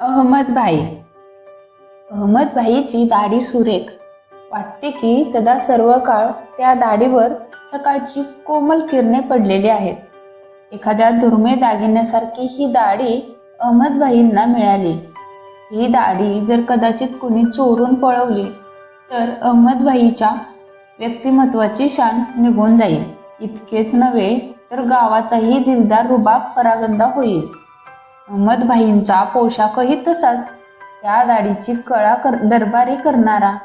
अहमदभाई अहमदभाईची दाढी सुरेख. वाटते की सदा सर्व काळ त्या दाढीवर सकाळची कोमल किरणे पडलेली आहेत. एखाद्या दुर्मिळ दागिन्यासारखी ही दाढी अहमदभाईंना मिळाली. ही दाढी जर कदाचित कोणी चोरून पळवली तर अहमदभाईच्या व्यक्तिमत्वाची शान निघून जाईल. इतकेच नव्हे तर गावाचाही दिलदार रुबाब परागंदा होईल. अहमदभाईंचा पोशाखही तसाच. त्या दाढीची कळा कर दरबारी करणारा.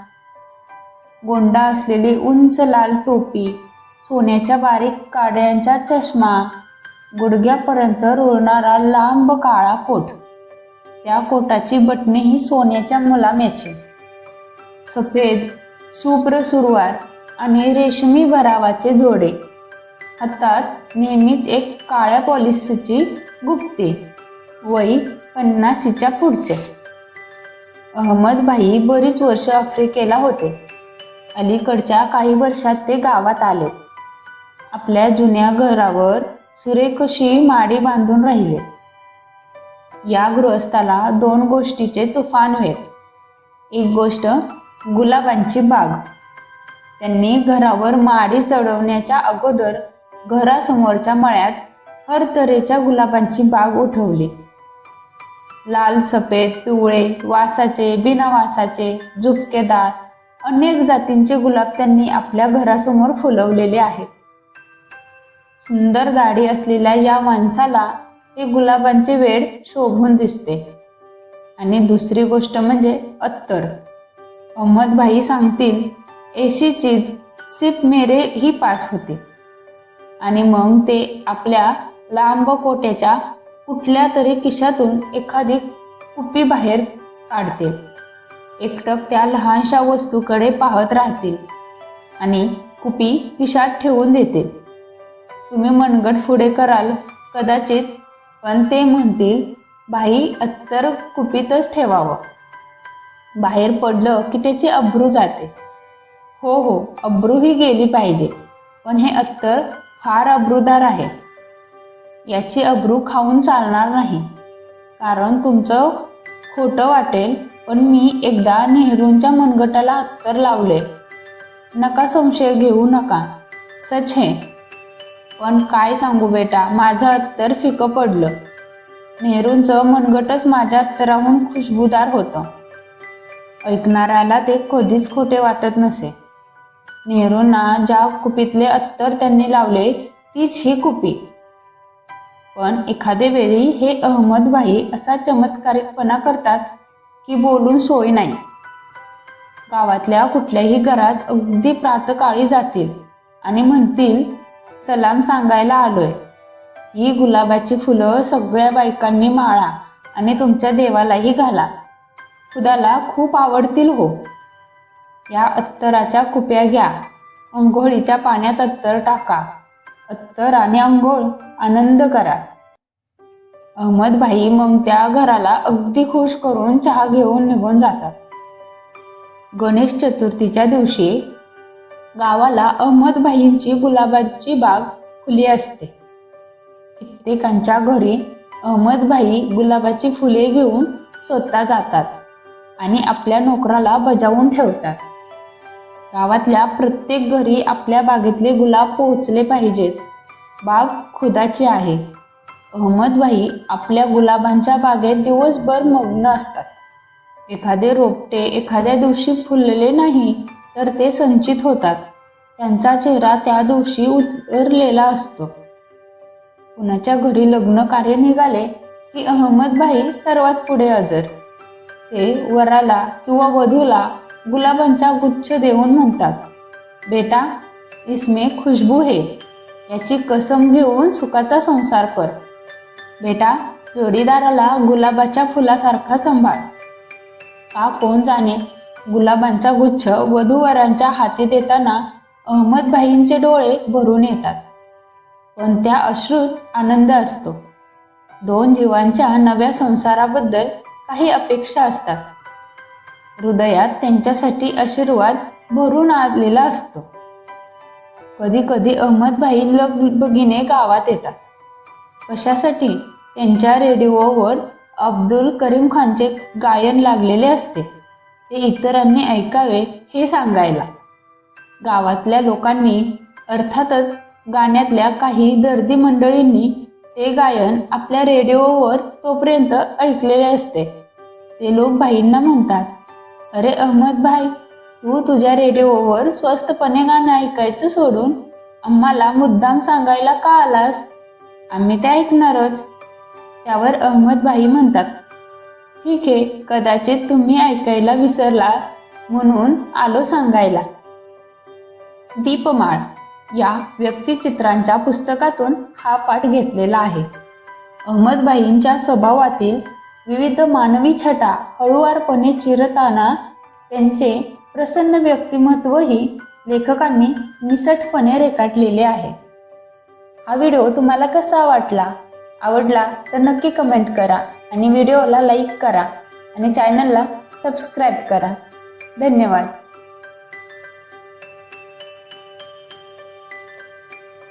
गोंडा असलेली उंच लाल टोपी सोन्याच्या बारीक काड्यांचा चष्मा गुडघ्यापर्यंत रुळणारा लांब काळा कोट. त्या कोटाची बटणेही सोन्याच्या मुलाम्याची. सफेद शुभ्र सुरवार आणि रेशमी भरावाचे जोडे. हातात नेहमीच एक काळ्या पॉलिसीची गुप्ते. वय पन्नासीच्या पुढचे. अहमदभाई बरीच वर्ष आफ्रिकेला होते. अलीकडच्या काही वर्षात ते गावात आले. आपल्या जुन्या घरावर सुरेखशी माडी बांधून राहिले. या गृहस्थाला दोन गोष्टीचे तुफान होईल. एक गोष्ट गुलाबांची बाग. त्यांनी घरावर माडी चढवण्याच्या अगोदर घरासमोरच्या मळ्यात हर तऱ्हेच्या गुलाबांची बाग उठवली. लाल सफेद पिवळे वासाचे बिनावासाचे झुपकेदार अनेक जातींचे गुलाब त्यांनी आपल्या घरासमोर फुलवलेले आहेत. सुंदर दाढी असलेल्या या माणसाला हे गुलाबांचे वेड शोभून दिसते. आणि दुसरी गोष्ट म्हणजे अत्तर. अहमदभाई सांगतील एसी चीज सिप मेरे ही पास होते. आणि मग ते आपल्या लांब कोट्याच्या कुठल्या तरी खिशातून एखादी कुपी बाहेर काढतील. एकटक त्या लहानशा वस्तूकडे पाहत राहतील आणि कुपी खिशात ठेवून देतील. तुम्ही मनगट पुढे कराल कदाचित पण ते म्हणतील बाई अत्तर कुपीतच ठेवावं. बाहेर पडलं की त्याची अब्रू जाते. हो हो अब्रू ही गेली पाहिजे पण हे अत्तर फार अब्रूदार आहे. याची अब्रू खाऊन चालणार नाही. कारण तुमचं खोटं वाटेल पण मी एकदा नेहरूंच्या मनगटाला अत्तर लावले. नका संशय घेऊ नका. सच हे. पण काय सांगू बेटा माझं अत्तर फिकं पडलं. नेहरूंचं मनगटच माझ्या अत्तराहून खुशबूदार होतं. ऐकणाऱ्याला ते कधीच खोटे वाटत नसे. नेहरूंना ज्या कुपीतले अत्तर त्यांनी लावले तीच ही कुपी. पण एखादे वेळी हे अहमदभाई असा चमत्कारिकपणा करतात की बोलून सोय नाही. गावातल्या कुठल्याही घरात अगदी प्रातकाळी जातील आणि म्हणतील सलाम सांगायला आलोय. ही गुलाबाची फुलं सगळ्या बायकांनी माळा आणि तुमच्या देवालाही घाला. खुदाला खूप आवडतील हो. या अत्तराच्या कुप्या घ्या. अंघोळीच्या पाण्यात अत्तर टाका. अत्तर आणि आंघोळ आनंद करा. अहमदभाई मग त्या घराला अगदी खुश करून चहा घेऊन निघून जातात. गणेश चतुर्थीच्या दिवशी गावाला अहमदभाईंची गुलाबाची बाग खुली असते. कित्येकांच्या घरी अहमदभाई गुलाबाची फुले घेऊन स्वतः जातात आणि आपल्या नोकराला बजावून ठेवतात. गावातल्या प्रत्येक घरी आपल्या बागेतले गुलाब पोहोचले पाहिजेत. बाग खुदाची आहे. अहमदभाई आपल्या गुलाबांच्या बागेत दिवसभर मग्न असतात. एखादे रोपटे एखाद्या दिवशी फुललेले नाही तर ते संचित होतात. त्यांचा चेहरा त्या दिवशी उतरलेला असतो. कुणाच्या घरी लग्न कार्य निघाले की अहमदभाई सर्वात पुढे हजर. ते वराला किंवा वधूला गुलाबांचा गुच्छ देऊन म्हणतात बेटा इसमे खुशबू हे याची कसम घेऊन सुखाचा संसार कर. बेटा जोडीदाराला गुलाबाच्या फुलासारखा सांभाळ. का कोण जाणे गुलाबांचा गुच्छ वधूवरांच्या हाती देताना अहमदभाईंचे डोळे भरून येतात. पण त्या अश्रूत आनंद असतो. दोन जीवांच्या नव्या संसाराबद्दल काही अपेक्षा असतात. हृदयात त्यांच्यासाठी आशीर्वाद भरून आलेला असतो. कधी कधी अहमदभाई लगबगीने गावात येतात. कशासाठी? त्यांच्या रेडिओवर अब्दुल करीम खानचे गायन लागलेले असते. ते इतरांनी ऐकावे हे सांगायला. गावातल्या लोकांनी अर्थातच गाण्यातल्या काही दर्दी मंडळींनी ते गायन आपल्या रेडिओवर तोपर्यंत ऐकलेले असते. ते लोक भाईंना म्हणतात अरे अहमद भाई तू तुझ्या रेडिओवर स्वस्तपणे गाणं ऐकायचं सोडून आम्हाला मुद्दाम सांगायला का आलास? आम्ही ते ऐकणारच. त्यावर अहमद भाई म्हणतात ठीक आहे कदाचित तुम्ही ऐकायला विसरला म्हणून आलो सांगायला. दीपमाळ या व्यक्तिचित्रांच्या पुस्तकातून हा पाठ घेतलेला आहे. अहमदभाईंच्या स्वभावातील विविध मानवी छटा हळुवारपणे चिरताना त्यांचे प्रसन्न व्यक्तिमत्वही लेखकांनी निसटपणे रेखाटलेले आहे. हा व्हिडिओ तुम्हाला कसा वाटला? आवडला तर नक्की कमेंट करा आणि व्हिडिओला लाईक करा आणि चॅनलला सबस्क्राईब करा. धन्यवाद.